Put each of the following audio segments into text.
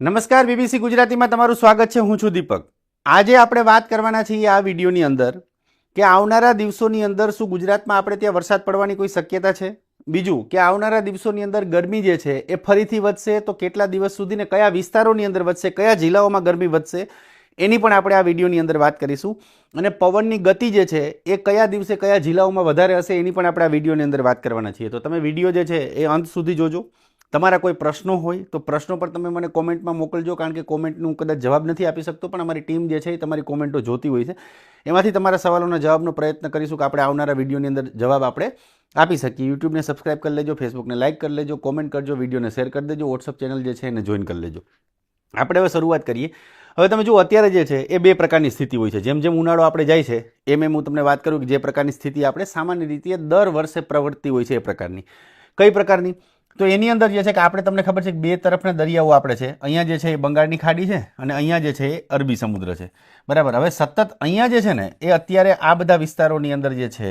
નમસ્કાર બીબીસી ગુજરાતીમાં તમારું સ્વાગત છે. હું છું દીપક. આજે આપણે વાત કરવાના છીએ આ વિડીયોની અંદર કે આવનારા દિવસોની અંદર શું ગુજરાતમાં આપણે ત્યાં વરસાદ પડવાની કોઈ શક્યતા છે? બીજું, કે આવનારા દિવસોની અંદર ગરમી જે છે એ ફરીથી વધશે તો કેટલા દિવસ સુધી ને કયા વિસ્તારોની અંદર વધશે, કયા જિલ્લાઓમાં ગરમી વધશે, એની પણ આપણે આ વિડીયોની અંદર વાત કરીશું. અને પવનની ગતિ જે છે એ કયા દિવસે કયા જિલ્લાઓમાં વધારે હશે એની પણ આપણે આ વિડીયોની અંદર વાત કરવાના છીએ. તો તમે વીડિયો જે છે એ અંત સુધી જોજો. તમારા કોઈ પ્રશ્નો હોય તો પ્રશ્નો પર તમે મને કોમેન્ટમાં મોકલજો, કારણ કે કોમેન્ટનું કદાચ જવાબ નથી આપી શકતો, પણ અમારી ટીમ જે છે એ તમારી કોમેન્ટો જોતી હોય છે. એમાંથી તમારા સવાલોના જવાબનો પ્રયત્ન કરીશું કે આપણે આવનારા વિડીયોની અંદર જવાબ આપણે આપી શકીએ. યુટ્યુબને સબસ્ક્રાઇબ કરી લેજો, ફેસબુકને લાઇક કરી લેજો, કોમેન્ટ કરજો, વિડીયોને શેર કરી દેજો, વોટ્સઅપ ચેનલ જે છે એને જોઈન કરી લેજો. આપણે હવે શરૂઆત કરીએ. હવે તમે જુઓ, અત્યારે જે છે એ બે પ્રકારની સ્થિતિ હોય છે. જેમ જેમ ઉનાળો આપણે જાય છે, એમ એમ હું તમને વાત કરું કે જે પ્રકારની સ્થિતિ આપણે સામાન્ય રીતે દર વર્ષે પ્રવર્તતી હોય છે એ પ્રકારની. કઈ પ્રકારની? તો એની અંદર જે છે કે આપણે તમને ખબર છે કે બે તરફના દરિયાઓ આપણે છે. અહીંયા જે છે એ બંગાળની ખાડી છે અને અહીંયા જે છે એ અરબી સમુદ્ર છે. બરાબર? હવે સતત અહીંયા જે છે ને, એ અત્યારે આ બધા વિસ્તારોની અંદર જે છે,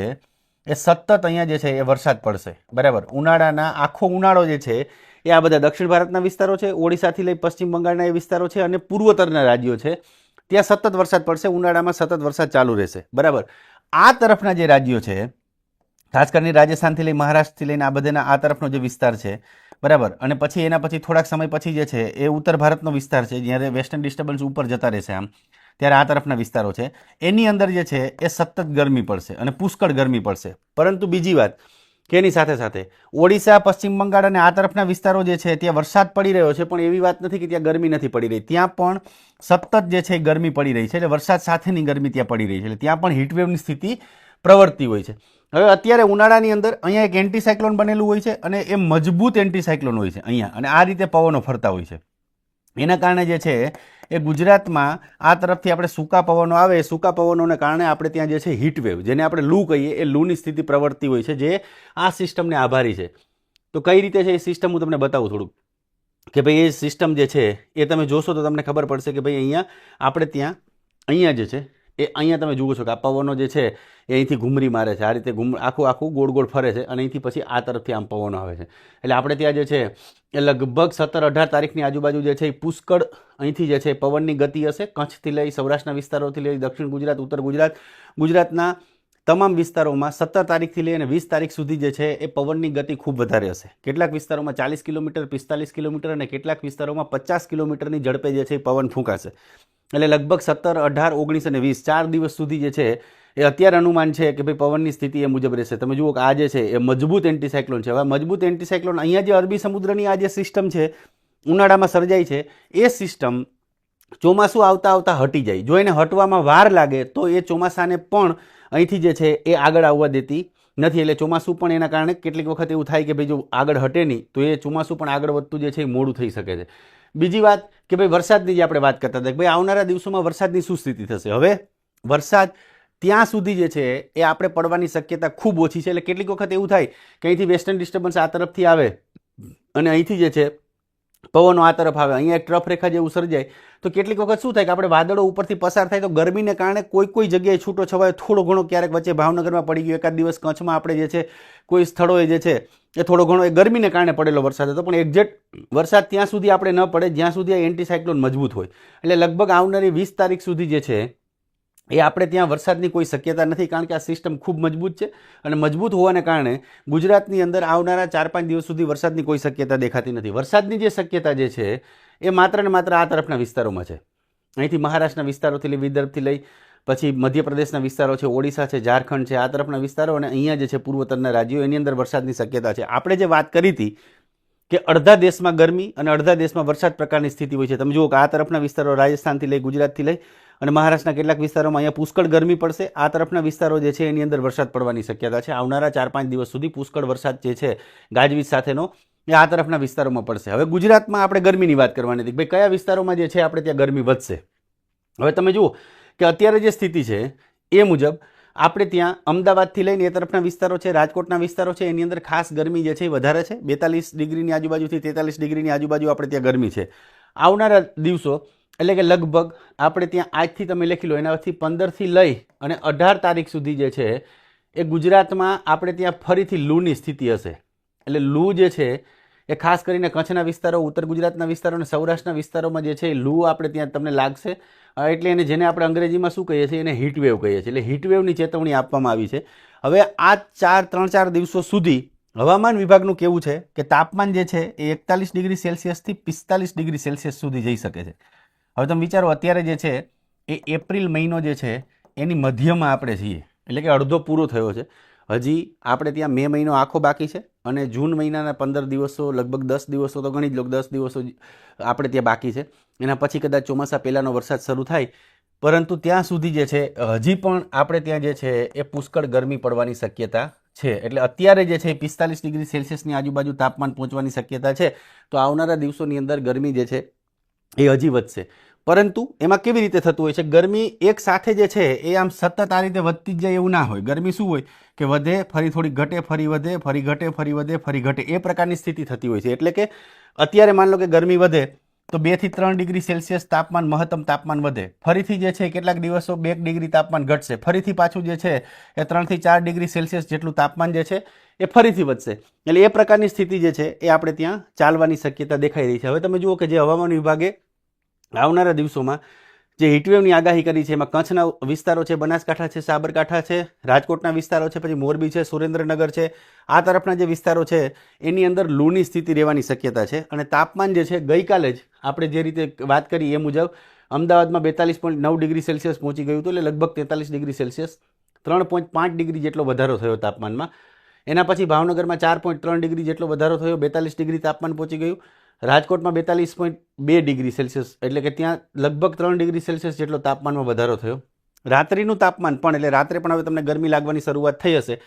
એ સતત અહીંયા જે છે એ વરસાદ પડશે. બરાબર? ઉનાળાના આખો ઉનાળો જે છે, એ આ બધા દક્ષિણ ભારતના વિસ્તારો છે, ઓડિશાથી લઈ પશ્ચિમ બંગાળના એ વિસ્તારો છે અને પૂર્વોત્તરના રાજ્યો છે. ત્યાં સતત વરસાદ પડશે, ઉનાળામાં સતત વરસાદ ચાલુ રહેશે. બરાબર? આ તરફના જે રાજ્યો છે ખાસ કરીને રાજસ્થાનથી લઈ મહારાષ્ટ્રથી લઈને આ બધાના આ તરફનો જે વિસ્તાર છે, બરાબર? અને પછી એના પછી થોડાક સમય પછી જે છે, એ ઉત્તર ભારતનો વિસ્તાર છે, જ્યારે વેસ્ટર્ન ડિસ્ટર્બન્સ ઉપર જતા રહેશે આમ, ત્યારે આ તરફના વિસ્તારો છે. એની અંદર જે છે, એ સતત ગરમી પડશે અને પુષ્કળ ગરમી પડશે. પરંતુ બીજી વાત, કે એની સાથે સાથે ઓડિશા, પશ્ચિમ બંગાળ અને આ તરફના વિસ્તારો જે છે, ત્યાં વરસાદ પડી રહ્યો છે, પણ એવી વાત નથી કે ત્યાં ગરમી નથી પડી રહી. ત્યાં પણ સતત જે છે, ગરમી પડી રહી છે, એટલે વરસાદ સાથેની ગરમી ત્યાં પડી રહી છે, એટલે ત્યાં પણ હીટવેવની સ્થિતિ પ્રવર્તી હોય છે. હવે અત્યારે ઉનાળાની અંદર અહીંયા એક એન્ટીસાયક્લોન બનેલું હોય છે અને એ મજબૂત એન્ટીસાયક્લોન હોય છે અહીંયા. અને આ રીતે પવનો ફરતા હોય છે. એના કારણે જે છે, એ ગુજરાતમાં આ તરફથી આપણે સૂકા પવનો આવે, એ સૂકા પવનોને કારણે આપણે ત્યાં જે છે હીટવેવ જેને આપણે લૂ કહીએ, એ લૂની સ્થિતિ પ્રવર્તી હોય છે, જે આ સિસ્ટમને આભારી છે. તો કઈ રીતે છે એ સિસ્ટમ, હું તમને બતાવું થોડુંક. કે ભાઈ એ સિસ્ટમ જે છે, એ તમે જોશો તો તમને ખબર પડશે કે ભાઈ અહીંયા આપણે ત્યાં, અહીંયા જે છે એ અહીંયા તમે જુઓ છો કે આ પવનો જે છે, એ અહીંથી ઘૂમરી મારે છે. આ રીતે ઘૂમ, આખું આખું ગોળ ગોળ ફરે છે અને અહીંથી પછી આ તરફથી આમ પવનો આવે છે. એટલે આપણે ત્યાં જે છે, એ લગભગ સત્તર અઢાર તારીખની આજુબાજુ જે છે, એ પુષ્કળ અહીંથી જે છે, પવનની ગતિ હશે. કચ્છથી લઈ સૌરાષ્ટ્રના વિસ્તારોથી લઈ દક્ષિણ ગુજરાત, ઉત્તર ગુજરાત, ગુજરાતના તમામ વિસ્તારોમાં સત્તર તારીખથી લઈને વીસ તારીખ સુધી જે છે એ પવનની ગતિ ખૂબ વધારે હશે. કેટલાક વિસ્તારોમાં ચાલીસ કિલોમીટર, પિસ્તાલીસ કિલોમીટર અને કેટલાક વિસ્તારોમાં પચાસ કિલોમીટરની ઝડપે જે છે પવન ફૂંકાશે. એટલે લગભગ સત્તર, અઢાર, ઓગણીસ અને વીસ ચાર દિવસ સુધી જે છે એ અત્યારે અનુમાન છે કે ભાઈ પવનની સ્થિતિ એ મુજબ રહેશે. તમે જુઓ કે આ જે છે એ મજબૂત એન્ટીસાયક્લોન છે. હવે મજબૂત એન્ટીસાયક્લોન અહીંયા જે અરબી સમુદ્રની આ જે સિસ્ટમ છે, ઉનાળામાં સર્જાય છે, એ સિસ્ટમ ચોમાસું આવતા આવતા હટી જાય. જો એને હટવામાં વાર લાગે તો એ ચોમાસાને પણ અહીંથી જે છે એ આગળ આવવા દેતી નથી. એટલે ચોમાસું પણ એના કારણે કેટલીક વખત એવું થાય કે ભાઈ જો આગળ હટે નહીં, તો એ ચોમાસું પણ આગળ વધતું જે છે એ મોડું થઈ શકે છે. બીજી વાત કે ભાઈ વરસાદની જે આપણે વાત કરતા હતા કે ભાઈ આવનારા દિવસોમાં વરસાદની શું સ્થિતિ થશે? હવે વરસાદ ત્યાં સુધી જે છે એ આપણે પડવાની શક્યતા ખૂબ ઓછી છે. એટલે કેટલીક વખત એવું થાય કે અહીંથી વેસ્ટર્ન ડિસ્ટર્બન્સ આ તરફથી આવે અને અહીંથી જે છે પવનો આ તરફ આવે, અહીંયા એક ટ્રફ રેખા જેવું સર્જાય. તો કેટલીક વખત શું થાય કે આપણે વાદળો ઉપરથી પસાર થાય તો ગરમીને કારણે કોઈ કોઈ જગ્યાએ છૂટો છવાયો, થોડો ઘણો ક્યારેક વચ્ચે ભાવનગરમાં પડી ગયો. એકાદ દિવસ કચ્છમાં આપણે જે છે, કોઈ સ્થળોએ જે છે, એ થોડો ઘણો એ ગરમીને કારણે પડેલો વરસાદ હતો. પણ એક્ઝેક્ટ વરસાદ ત્યાં સુધી આપણે ન પડે, જ્યાં સુધી આ એન્ટીસાયક્લોન મજબૂત હોય. એટલે લગભગ આવનારી વીસ તારીખ સુધી જે છે એ આપણે ત્યાં વરસાદની કોઈ શક્યતા નથી, કારણ કે આ સિસ્ટમ ખૂબ મજબૂત છે અને મજબૂત હોવાને કારણે ગુજરાતની અંદર આવનારા ચાર પાંચ દિવસ સુધી વરસાદની કોઈ શક્યતા દેખાતી નથી. વરસાદની જે શક્યતા જે છે, એ માત્ર ને માત્ર આ તરફના વિસ્તારોમાં છે. અહીંથી મહારાષ્ટ્રના વિસ્તારોથી લઈ, વિદર્ભથી લઈ, પછી મધ્યપ્રદેશના વિસ્તારો છે, ઓડિશા છે, ઝારખંડ છે, આ તરફના વિસ્તારો અને અહીંયા જે છે પૂર્વોત્તરના રાજ્યો, એની અંદર વરસાદની શક્યતા છે. આપણે જે વાત કરી હતી કે અડધા દેશમાં ગરમી અને અડધા દેશમાં વરસાદ પ્રકારની સ્થિતિ હોય છે. તમે જુઓ કે આ તરફના વિસ્તારો રાજસ્થાનથી લઈ, ગુજરાતથી લઈ અને મહારાષ્ટ્રના કેટલાક વિસ્તારોમાં અહીંયા પુષ્કળ ગરમી પડશે. આ તરફના વિસ્તારો જે છે એની અંદર વરસાદ પડવાની શક્યતા છે. આવનારા ચાર પાંચ દિવસ સુધી પુષ્કળ વરસાદ જે છે ગાજવીજ સાથેનો એ આ તરફના વિસ્તારોમાં પડશે. હવે ગુજરાતમાં આપણે ગરમીની વાત કરવાની હતી ભાઈ કયા વિસ્તારોમાં જે છે આપણે ત્યાં ગરમી વધશે? હવે તમે જુઓ કે અત્યારે જે સ્થિતિ છે એ મુજબ આપણે ત્યાં અમદાવાદથી લઈને એ તરફના વિસ્તારો છે, રાજકોટના વિસ્તારો છે, એની અંદર ખાસ ગરમી જે છે એ વધારે છે. બેતાલીસ ડિગ્રીની આજુબાજુથી તેતાલીસ ડિગ્રીની આજુબાજુ આપણે ત્યાં ગરમી છે. આવનારા દિવસો એટલે કે લગભગ આપણે ત્યાં આજથી તમે લખી લો, એનાથી પંદરથી લઈ અને અઢાર તારીખ સુધી જે છે, એ ગુજરાતમાં આપણે ત્યાં ફરીથી લૂની સ્થિતિ હશે. એટલે લૂ જે છે, એ ખાસ કરીને કચ્છના વિસ્તારો, ઉત્તર ગુજરાતના વિસ્તારો અને સૌરાષ્ટ્રના વિસ્તારોમાં જે છે, એ લૂ આપણે ત્યાં તમને લાગશે. એટલે એને જેને આપણે અંગ્રેજીમાં શું કહીએ છીએ, એને હીટવેવ કહીએ છીએ. એટલે હીટવેવની ચેતવણી આપવામાં આવી છે. હવે આ ચાર, ત્રણ, ચાર દિવસો સુધી હવામાન વિભાગનું કેવું છે કે તાપમાન જે છે, એ એકતાલીસ ડિગ્રી સેલ્સિયસથી પિસ્તાલીસ ડિગ્રી સેલ્સિયસ સુધી જઈ શકે છે. હવે તમે વિચારો, અત્યારે જે છે, એ એપ્રિલ મહિનો જે છે, એની મધ્યમાં આપણે છીએ. એટલે કે અડધો પૂરો થયો છે. હજી આપણે ત્યાં મે મહિનો આખો બાકી છે અને જૂન મહિનાના પંદર દિવસો, લગભગ દસ દિવસો તો ગણી જ લો દસ દિવસો આપણે ત્યાં બાકી છે. એના પછી કદાચ ચોમાસા પહેલાંનો વરસાદ શરૂ થાય. પરંતુ ત્યાં સુધી જે છે, હજી પણ આપણે ત્યાં જે છે, એ પુષ્કળ ગરમી પડવાની શક્યતા છે. એટલે અત્યારે જે છે પિસ્તાલીસ ડિગ્રી સેલ્સિયસની આજુબાજુ તાપમાન પહોંચવાની શક્યતા છે. તો આવનારા દિવસોની અંદર ગરમી જે છે એ હજી વધશે પરંતુ એમાં કેવી રીતે થતું હોય છે? ગરમી એક સાથે જે છે, એ આમ સતત આ રીતે વધતી જ જાય એવું ના હોય. ગરમી શું હોય? કે વધે, ફરી થોડી ઘટે, ફરી વધે, ફરી ઘટે, ફરી વધે, ફરી ઘટે. એ પ્રકારની સ્થિતિ થતી હોય છે. એટલે કે અત્યારે માન લો કે ગરમી વધે, તો બેથી ત્રણ ડિગ્રી સેલ્સિયસ તાપમાન, મહત્તમ તાપમાન વધે. ફરીથી જે છે, કેટલાક દિવસો બે ડિગ્રી તાપમાન ઘટશે. ફરીથી પાછું જે છે, એ ત્રણથી ચાર ડિગ્રી સેલ્સિયસ જેટલું તાપમાન જે છે, એ ફરીથી વધશે. એટલે એ પ્રકારની સ્થિતિ જે છે, એ આપણે ત્યાં ચાલવાની શક્યતા દેખાઈ રહી છે. હવે તમે જુઓ કે જે હવામાન વિભાગે આવનારા દિવસોમાં જે હીટવેવની આગાહી કરી છે, એમાં કચ્છના વિસ્તારો છે, બનાસકાંઠા છે, સાબરકાંઠા છે, રાજકોટના વિસ્તારો છે, પછી મોરબી છે, સુરેન્દ્રનગર છે, આ તરફના જે વિસ્તારો છે, એની અંદર લૂની સ્થિતિ રહેવાની શક્યતા છે. અને તાપમાન જે છે, ગઈકાલે જ આપણે જે રીતે વાત કરી એ મુજબ અમદાવાદમાં બેતાલીસ પોઈન્ટ નવ ડિગ્રી સેલ્સિયસ પહોંચી ગયું હતું, એટલે લગભગ તેતાલીસ ડિગ્રી સેલ્સિયસ, ત્રણ પોઈન્ટ પાંચ ડિગ્રી જેટલો વધારો થયો તાપમાનમાં. એના પછી ભાવનગરમાં ચાર પોઈન્ટ ત્રણ ડિગ્રી જેટલો વધારો થયો, બેતાલીસ ડિગ્રી તાપમાન પહોંચી ગયું. રાજકોટમાં બેતાલીસ પોઈન્ટ બે ડિગ્રી સેલ્સિયસ, એટલે કે ત્યાં લગભગ ત્રણ ડિગ્રી સેલ્સિયસ જેટલો તાપમાનમાં વધારો થયો. રાત્રિનું તાપમાન પણ, એટલે રાત્રે પણ હવે તમને ગરમી લાગવાની શરૂઆત થઈ હશે,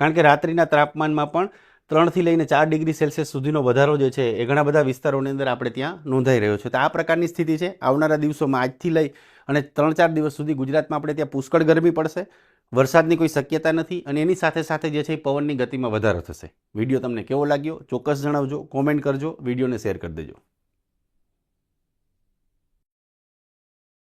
કારણ કે રાત્રિના તાપમાનમાં પણ ત્રણથી લઈને ચાર ડિગ્રી સેલ્સિયસ સુધીનો વધારો જે છે, એ ઘણા બધા વિસ્તારોની અંદર આપણે ત્યાં નોંધાઈ રહ્યો છે. તો આ પ્રકારની સ્થિતિ છે. આવનારા દિવસોમાં આજથી લઈ અને ત્રણ ચાર દિવસ સુધી ગુજરાતમાં આપણે ત્યાં પુષ્કળ ગરમી પડશે. વરસાદની કોઈ શક્યતા નથી અને એની સાથે સાથે જે છે એ પવનની ગતિમાં વધારો થશે. વીડિયો તમને કેવો લાગ્યો? ચોક્કસ જણાવજો કોમેન્ટ કરજો, વિડીયોને શેર કરી દેજો.